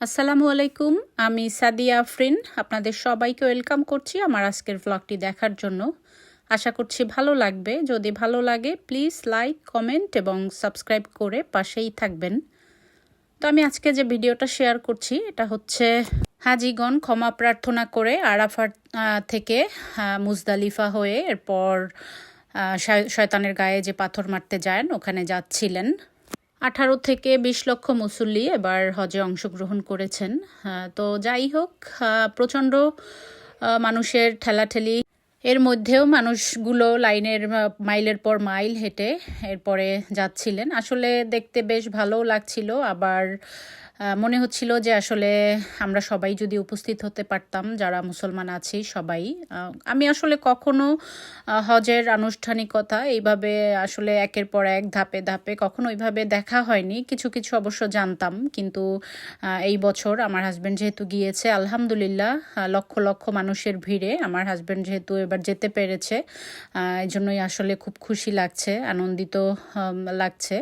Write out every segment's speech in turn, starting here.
আসসালামু আলাইকুম, আমি সাদিয়া আফরিন। আপনাদের সবাইকে ওয়েলকাম করছি আমার আজকের ভ্লগটি দেখার জন্য। আশা করছি ভালো লাগবে। যদি ভালো লাগে, প্লিজ লাইক, কমেন্ট এবং সাবস্ক্রাইব করে পাশেই থাকবেন। তো আমি আজকে যে ভিডিওটা শেয়ার করছি, এটা হচ্ছে হাজিগণ ক্ষমা প্রার্থনা করে আরাফার থেকে মুজদালিফা হয়ে এরপর শয়তানের গায়ে যে পাথর মারতে যান, ওখানে যাচ্ছিলেন। আঠারো থেকে বিশ লক্ষ মুসল্লি এবার হজে অংশগ্রহণ করেছেন। তো যাই হোক প্রচণ্ড মানুষের ঠেলাঠেলি। এর মধ্যেও মানুষগুলো লাইনের মাইলের পর মাইল হেঁটে এরপরে যাচ্ছিলেন। আসলে দেখতে বেশ ভালো লাগছিল। আবার মনে হচ্ছিল যে আসলে আমরা সবাই যদি উপস্থিত হতে পারতাম, যারা মুসলমান আছি সবাই আমি আসলে কখনো হজের আনুষ্ঠানিকতা এইভাবে আসলে একের পর এক, ধাপে ধাপে কখনো ওইভাবে দেখা হয়নি। কিছু কিছু অবশ্য জানতাম, কিন্তু এই বছর আমার হাজব্যান্ড যেহেতু গিয়েছে, আলহামদুলিল্লাহ লক্ষ লক্ষ মানুষের ভিড়ে আমার হাজব্যান্ড যেহেতু এবার যেতে পেরেছে এই জন্যই আসলে খুব খুশি লাগছে, আনন্দিত লাগছে।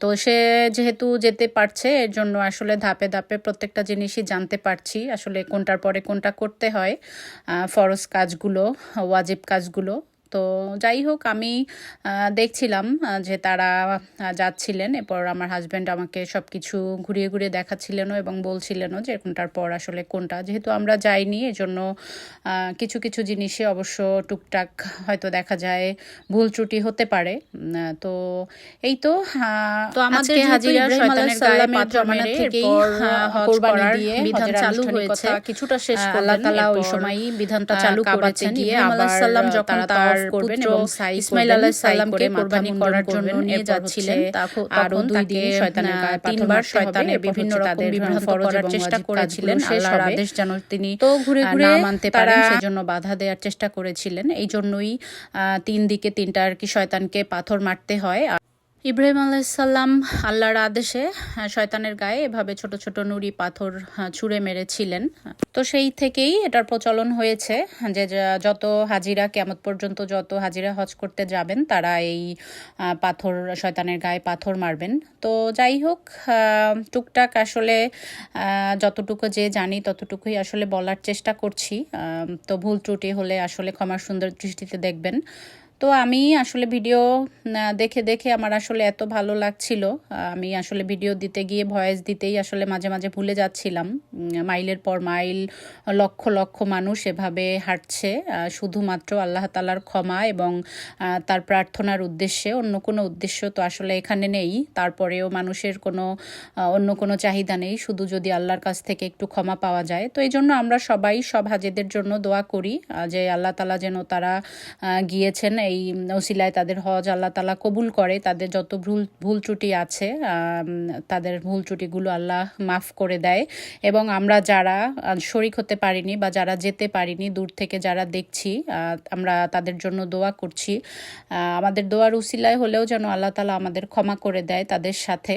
তো সে যেহেতু যেতে পারছে, এর জন্য আসলে ধাপে ধাপে প্রত্যেকটা জিনিসই জানতে পারছি, আসলে কোনটার পরে কোনটা করতে হয়। ফরজ কাজগুলো, ওয়াজিব কাজগুলো তো যাই হোক আমি দেখছিলাম যে তারা যাচ্ছিলেন। এরপর আমার হাজব্যান্ড আমাকে সব কিছু ঘুরিয়ে ঘুরিয়ে দেখাচ্ছিলেনও এবং বলছিলেনও যে কোনটার পর আসলে কোনটা। যেহেতু আমরা যাইনি এজন্য কিছু কিছু জিনিসে অবশ্য টুকটাক হয়তো দেখা যায় ভুল ত্রুটি হতে পারে। তো এই তো আহ, তো আমাদের হাজিরা শয়তানের গায়ে পাথর মেরে এরপর হ্যাঁ, কোরবানি দিয়ে বিধান চালু হয়েছে। কিছুটা শেষ আল্লাহ তাআলা ওই সময়ই বিধানটা চালু করেছেন। গিয়ে আবার, আলাইহিস যখন তার করবেন পুত্র এবং ইসমাইল আলাহ কোরবানি করার জন্য নিয়ে যাচ্ছিলেন আরও দুই শয়তানের তিনবার বিভিন্ন রকম তাদের বিভ্রান্ত করার চেষ্টা করেছিলেন। আল্লাহর আদেশ যেন তিনি তো ঘুরে ঘুরে মানতে পারেন সেজন্য বাধা দেওয়ার চেষ্টা করেছিলেন। এই জন্যই আহ, তিন দিকে তিনটা আর কি শয়তানকে পাথর মারতে হয়। আর ইব্রাহিম আলাইসাল্লাম আল্লাহর আদেশে শয়তানের গায়ে এভাবে ছোট ছোট নুড়ি পাথর ছুঁড়ে মেরেছিলেন। তো সেই থেকেই এটার প্রচলন হয়েছে যে যত হাজিরা কেমত পর্যন্ত যত হাজিরা হজ করতে যাবেন, তারা এই পাথর, শয়তানের গায়ে পাথর মারবেন। তো যাই হোক টুকটাক আসলে যতটুকু যে জানি ততটুকুই আসলে বলার চেষ্টা করছি। তো ভুল ত্রুটি হলে আসলে ক্ষমার সুন্দর দৃষ্টিতে দেখবেন। তো আমি আসলে ভিডিও দেখে দেখে আমার আসলে এত ভালো লাগছিল। আমি আসলে ভিডিও দিতে গিয়ে ভয়েস দিতেই আসলে মাঝে মাঝে ভুলে যাচ্ছিলাম। মাইলের পর মাইল লক্ষ লক্ষ মানুষ এভাবে হাঁটছে। শুধুমাত্র আল্লাহ তালার ক্ষমা এবং তার প্রার্থনার উদ্দেশ্যে। অন্য কোনো উদ্দেশ্য তো আসলে এখানে নেই। তারপরেও মানুষের কোনো অন্য কোনো চাহিদা নেই। শুধু যদি আল্লাহর কাছ থেকে একটু ক্ষমা পাওয়া যায়। তো এই জন্য আমরা সবাই সব হাজেদের জন্য দোয়া করি যে আল্লাহ তালা যেন তারা গিয়েছেন এই ওসিলায় তাদের হজ আল্লাহ তালা কবুল করে, তাদের যত ভুল ভুল ত্রুটি আছে তাদের ভুল ত্রুটিগুলো আল্লাহ মাফ করে দেয়। এবং আমরা যারা শরিক হতে পারিনি বা যারা যেতে পারিনি, দূর থেকে যারা দেখছি আমরা তাদের জন্য দোয়া করছি। আমাদের দোয়ার উসিলায় হলেও যেন আল্লাহ তালা আমাদের ক্ষমা করে দেয় তাদের সাথে।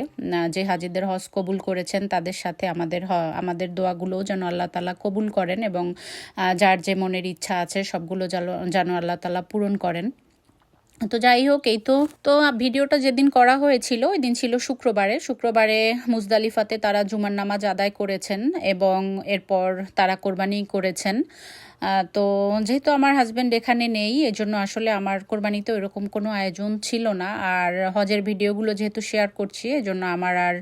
যে হাজিদের হজ কবুল করেছেন, তাদের সাথে আমাদের আমাদের দোয়াগুলোও যেন আল্লাহ তালা কবুল করেন এবং যার যে মনের ইচ্ছা আছে, সবগুলো যেন আল্লাহ তালা পূরণ করেন। তো যাই হোক, এই তো তো ভিডিওটা যেদিন করা হয়েছিল, ওই দিন ছিল শুক্রবারে। শুক্রবারে মুজদালিফাতে তারা জুমার নামাজ আদায় করেছেন এবং এরপর তারা কোরবানি করেছেন। তো যেহেতু আমার হাজব্যান্ড এখানে নেই, এজন্য আসলে আমার কোরবানিতে ওইরকম কোনো আয়োজন ছিল না। আর হজের ভিডিওগুলো যেহেতু শেয়ার করছি, এজন্য আমার আর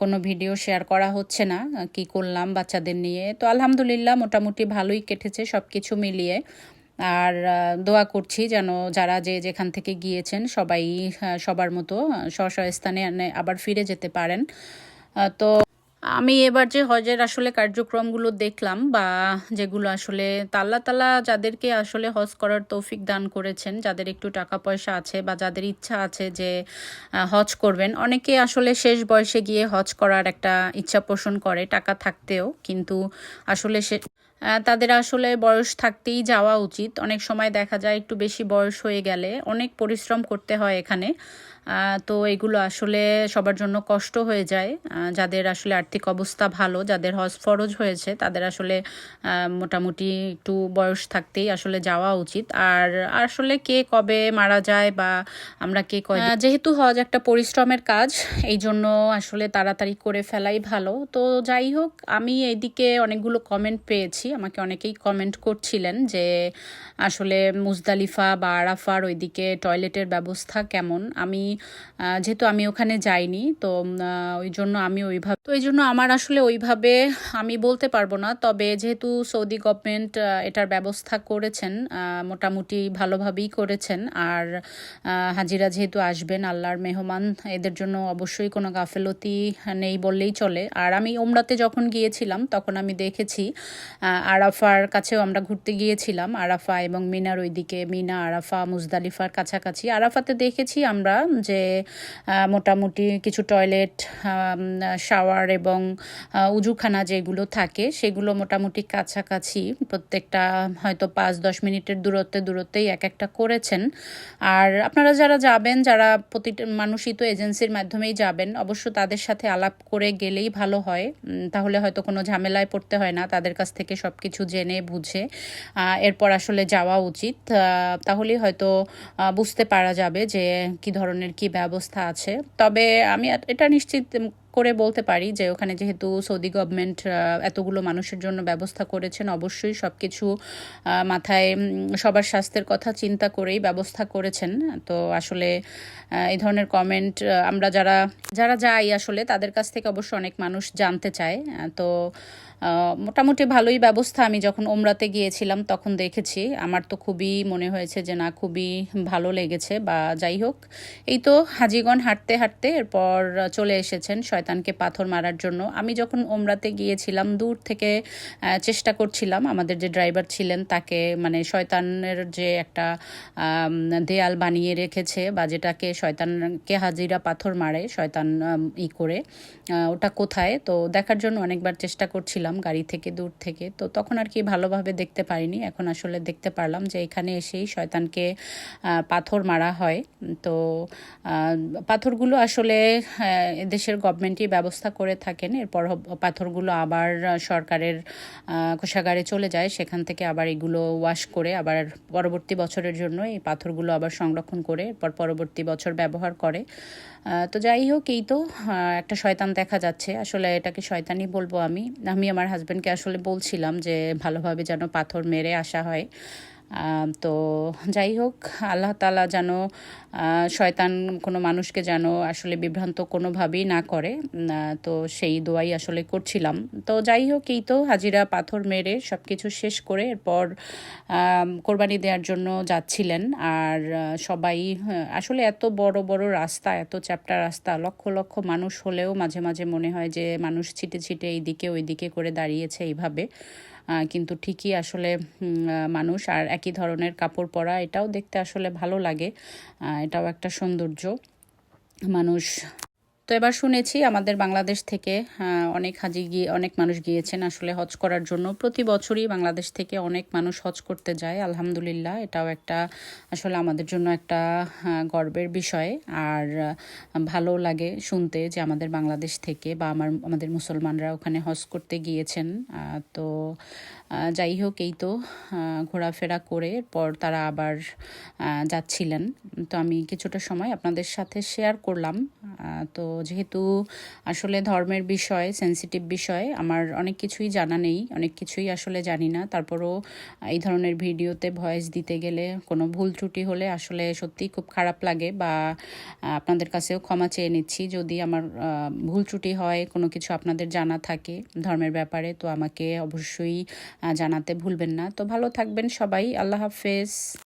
কোনো ভিডিও শেয়ার করা হচ্ছে না, কি করলাম বাচ্চাদের নিয়ে। তো আলহামদুলিল্লাহ, মোটামুটি ভালোই কেটেছে সব কিছু মিলিয়ে। আর দোয়া করছি যেন যারা যে যেখান থেকে গিয়েছেন সবাই সবার মতো স্ব স্থানে আবার ফিরে যেতে পারেন। তো আমি এবার যে হজের আসলে কার্যক্রমগুলো দেখলাম বা যেগুলো আসলে তাল্লা তালা যাদেরকে আসলে হজ করার তৌফিক দান করেছেন, যাদের একটু টাকা পয়সা আছে বা যাদের ইচ্ছা আছে যে হজ করবেন, অনেকে আসলে শেষ বয়সে গিয়ে হজ করার একটা ইচ্ছা পোষণ করে টাকা থাকতেও। কিন্তু আসলে সে তাদের আসলে বয়স থাকতেই যাওয়া উচিত। অনেক সময় দেখা যায় একটু বেশি বয়স হয়ে গেলে অনেক পরিশ্রম করতে হয় এখানে। তো এগুলো আসলে সবার জন্য কষ্ট হয়ে যায়। যাদের আসলে আর্থিক অবস্থা ভালো যাদের হজ ফরজ হয়েছে তাদের আসলে মোটামুটি একটু বয়স থাকতেই আসলে যাওয়া উচিত। আর আসলে কে কবে মারা যায় বা আমরা কে কয় যেহেতু হজ একটা পরিশ্রমের কাজ এই জন্য আসলে তাড়াতাড়ি করে ফেলাই ভালো। তো যাই হোক আমি এইদিকে অনেকগুলো কমেন্ট পেয়েছি। আমাকে অনেকেই কমেন্ট করছিলেন যে আসলে মুজদালিফা বা আরাফার ওইদিকে টয়লেটের ব্যবস্থা কেমন। আমি যেহেতু আমি ওখানে যাইনি, তো ওই জন্য আমি ওইভাবে, তো এই জন্য আমার আসলে ওইভাবে আমি বলতে পারব না। তবে যেহেতু সৌদি গভর্নমেন্ট এটার ব্যবস্থা করেছেন মোটামুটি ভালোভাবেই করেছেন। আর হাজিরা যেহেতু আসবেন, আল্লাহর মেহমান, এদের জন্য অবশ্যই কোনো গাফেলতি নেই বললেই চলে। আর আমি ওমরাতে যখন গিয়েছিলাম, তখন আমি দেখেছি আরাফার কাছেও আমরা ঘুরতে গিয়েছিলাম, আরাফা এবং মিনার ওইদিকে, মিনা, আরাফা, মুজদালিফার কাছাকাছি। আরাফাতে দেখেছি আমরা যে মোটামুটি কিছু টয়লেট শাওয়ার এবং উজুখানা যেগুলো থাকে, সেগুলো মোটামুটি কাছাকাছি প্রত্যেকটা হয়তো পাঁচ দশ মিনিটের দূরত্বে দূরত্বেই এক একটা করেছেন। আর আপনারা যারা যাবেন, যারা প্রতিটা মানুষই তো এজেন্সির মাধ্যমেই যাবেন, অবশ্য তাদের সাথে আলাপ করে গেলেই ভালো হয়। তাহলে হয়তো কোনো ঝামেলায় পড়তে হয় না, তাদের কাছ থেকে সব কিছু জেনে, বুঝে এরপর আসলে যাওয়া উচিত। তাহলেই হয়তো বুঝতে পারা যাবে যে, কি ধরনের কি ব্যবস্থা আছে? তবে আমি এটা নিশ্চিত করে বলতে পারি যে ওখানে যেহেতু সৌদি গভর্নমেন্ট এতগুলো মানুষের জন্য ব্যবস্থা করেছেন, অবশ্যই সব কিছু মাথায় সবার স্বাস্থ্যের কথা চিন্তা করেই ব্যবস্থা করেছেন। তো আসলে এই ধরনের কমেন্ট আমরা যারা যারা যাই আসলে তাদের কাছ থেকে অবশ্য অনেক মানুষ জানতে চায়। তো মোটামুটি ভালোই ব্যবস্থা। আমি যখন ওমরাতে গিয়েছিলাম, তখন দেখেছি। আমার তো খুবই মনে হয়েছে যে, না, খুবই ভালো লেগেছে বা যাই হোক। এই তো হাজিগণ হাঁটতে হাঁটতে এরপর চলে এসেছেন শয়তানকে পাথর মারার জন্য। আমি যখন ওমরাতে গিয়েছিলাম, দূর থেকে চেষ্টা করছিলাম। আমাদের যে ড্রাইভার ছিলেন, তাকে মানে শয়তানের যে একটা দেয়াল বানিয়ে রেখেছে বা যেটাকে শয়তানকে হাজিরা পাথর মারে, শয়তান ই করে ওটা কোথায়? তো দেখার জন্য অনেকবার চেষ্টা করছিলাম। গাড়ি থেকে দূর থেকে। তো তখন আর কি ভালোভাবে দেখতে পারিনি। এখন আসলে দেখতে পারলাম যে এখানে এসেই শয়তানকে পাথর মারা হয়। তো পাথরগুলো আসলে দেশের গভর্নমেন্টই ব্যবস্থা করে থাকেন। এরপর পাথরগুলো আবার সরকারের কোষাগারে চলে যায়। সেখান থেকে আবার এগুলো ওয়াশ করে আবার পরবর্তী বছরের জন্য এই পাথরগুলো আবার সংরক্ষণ করে এরপর পরবর্তী বছর ব্যবহার করে। তো যাই হোক, এই তো একটা শয়তান দেখা যাচ্ছে। আসলে এটাকে শয়তানই বলব আমি। আমি আমার হাজব্যান্ডকে আসলে বলছিলাম যে ভালোভাবে যেন পাথর মেরে আসা হয়। তো যাই হোক, আল্লাহ তালা যেন শয়তান কোনো মানুষকে যেন আসলে বিভ্রান্ত কোনোভাবেই না করে। তো সেই দোয়াই আসলে করছিলাম। তো যাই হোক, এই তো হাজিরা পাথর মেরে সব কিছু শেষ করে এরপর কোরবানি দেওয়ার জন্য যাচ্ছিলেন। আর সবাই আসলে এত বড় বড় রাস্তা, এত চ্যাপ্টা রাস্তা, লক্ষ লক্ষ মানুষ হলেও মাঝে মাঝে মনে হয় যে মানুষ ছিটে ছিটে এইদিকে ওইদিকে করে দাঁড়িয়েছে এইভাবে। কিন্তু ঠিকই আসলে মানুষ। আর একই ধরনের কাপড় পরা, এটাও দেখতে আসলে ভালো লাগে। এটাও একটা সৌন্দর্য। মানুষ তো এবার শুনেছি আমাদের বাংলাদেশ থেকে আহ, অনেক হাজি গিয়ে অনেক মানুষ গিয়েছেন আসলে হজ করার জন্য। প্রতি বছরই বাংলাদেশ থেকে অনেক মানুষ হজ করতে যায় আলহামদুলিল্লাহ। এটাও একটা আসলে আমাদের জন্য একটা গর্বের বিষয়। আর ভালো লাগে শুনতে যে আমাদের বাংলাদেশ থেকে বা আমার আমাদের মুসলমানরা ওখানে হজ করতে গিয়েছেন। তো যাই হোক এই তো ঘোরাফেরা করে পর তারা আবার যাচ্ছিলেন। তো আমি কিছুটা সময় আপনাদের সাথে শেয়ার করলাম। তো যেহেতু আসলে ধর্মের বিষয় সেন্সিটিভ বিষয়, আমার অনেক কিছুই জানা নেই, অনেক কিছুই আসলে জানি না। তারপরও এই ধরনের ভিডিওতে ভয়েস দিতে গেলে কোনো ভুল ত্রুটি হলে আসলে সত্যিই খুব খারাপ লাগে বা আপনাদের কাছেও ক্ষমা চেয়ে নিচ্ছি। যদি আমার ভুল ত্রুটি হয়, কোনো কিছু আপনাদের জানা থাকে ধর্মের ব্যাপারে, তো আমাকে অবশ্যই জানাতে ভুলবেন না। তো ভালো থাকবেন সবাই। আল্লাহ হাফেজ।